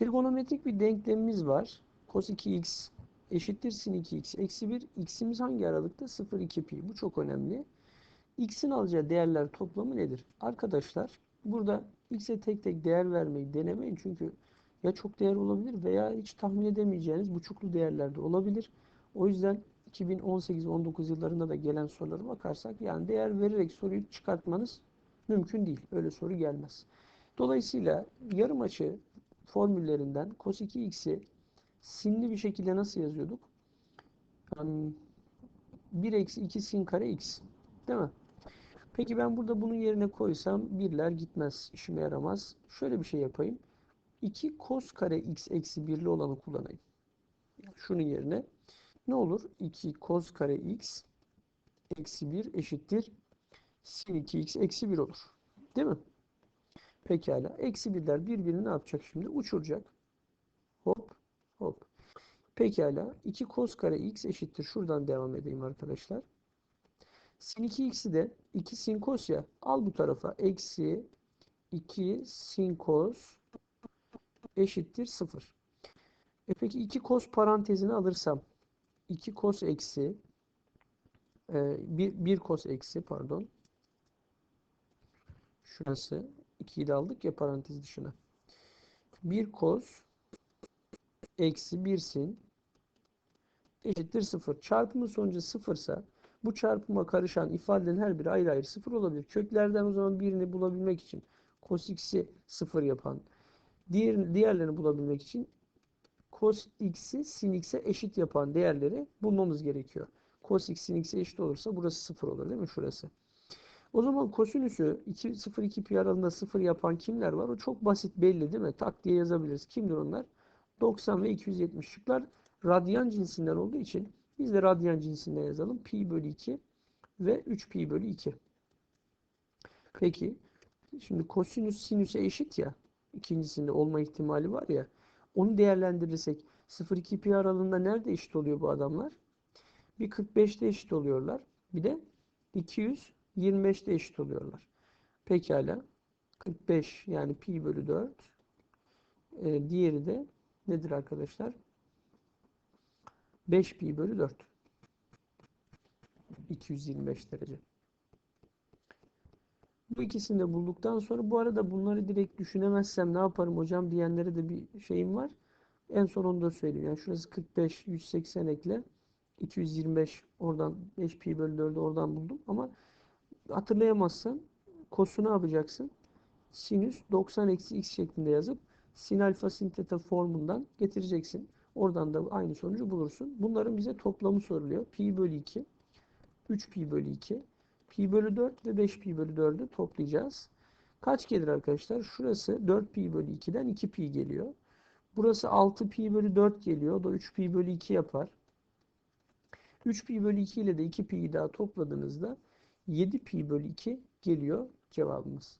Trigonometrik bir denklemimiz var. Cos 2x eşittir sin 2x eksi 1. x'imiz hangi aralıkta? 0, 2 pi. Bu çok önemli. x'in alacağı değerler toplamı nedir? Arkadaşlar burada x'e tek tek değer vermeyi denemeyin. Çünkü ya çok değer olabilir veya hiç tahmin edemeyeceğiniz buçuklu değerler de olabilir. O yüzden 2018-19 yıllarında da gelen sorulara bakarsak yani değer vererek soruyu çıkartmanız mümkün değil. Öyle soru gelmez. Dolayısıyla yarım açı formüllerinden cos 2x'i sinli bir şekilde nasıl yazıyorduk? Yani 1 eksi 2 sin kare x. Değil mi? Peki ben burada bunun yerine koysam birler gitmez. işime yaramaz. Şöyle bir şey yapayım. 2 cos kare x eksi 1'li olanı kullanayım. Şunun yerine ne olur? 2 cos kare x eksi 1 eşittir sin 2x eksi 1 olur. Değil mi? Pekala. Eksi birler birbirini ne yapacak şimdi? Uçuracak. Hop hop. Pekala. 2 cos kare x eşittir. Şuradan devam edeyim arkadaşlar. Sin 2x'i de 2 sin cos ya. Al bu tarafa. Eksi 2 sin cos eşittir 0. E peki 2 cos parantezini alırsam 2 cos eksi 1, 1 cos eksi pardon. Şurası 2'yi de aldık ya parantez dışına. 1 cos eksi 1 sin eşittir 0. Çarpımın sonucu 0 ise bu çarpıma karışan ifadelerin her biri ayrı ayrı 0 olabilir. Köklerden o zaman birini bulabilmek için cos x'i 0 yapan, diğer, diğerlerini bulabilmek için cos x'i sin x'e eşit yapan değerleri bulmamız gerekiyor. Cos x sin x'e eşit olursa burası 0 olur değil mi şurası? O zaman kosinüsü 2, 0 2 pi aralığında 0 yapan kimler var? O çok basit belli değil mi? Tak diye yazabiliriz. Kimdir onlar? 90 ve 270 şıklar radyan cinsinden olduğu için biz de radyan cinsinden yazalım. Pi bölü 2 ve 3 pi bölü 2. Peki şimdi kosinüs sinüse eşit ya. ikincisinde olma ihtimali var ya. Onu değerlendirirsek 0-2 pi aralığında nerede eşit oluyor bu adamlar? Bir 45'te eşit oluyorlar. Bir de 225'te eşit oluyorlar. Pekala. 45 yani pi bölü 4. Ee, diğeri de nedir arkadaşlar? 5 pi bölü 4. 225 derece. Bu ikisini de bulduktan sonra bu arada bunları direkt düşünemezsem ne yaparım hocam diyenlere de bir şeyim var. En son onu da söyleyeyim. Yani şurası 45, 180 ekle. 225 oradan 5 pi bölü 4'ü oradan buldum. Ama hatırlayamazsan kosu ne yapacaksın? Sinüs 90 eksi x şeklinde yazıp sin alfa sin teta formundan getireceksin. Oradan da aynı sonucu bulursun. Bunların bize toplamı soruluyor. Pi bölü 2, 3 pi bölü 2, pi bölü 4 ve 5 pi bölü 4'ü toplayacağız. Kaç gelir arkadaşlar? Şurası 4 pi bölü 2'den 2 pi geliyor. Burası 6 pi bölü 4 geliyor. O da 3 pi bölü 2 yapar. 3 pi bölü 2 ile de 2 pi'yi daha topladığınızda 7 pi bölü 2 geliyor cevabımız.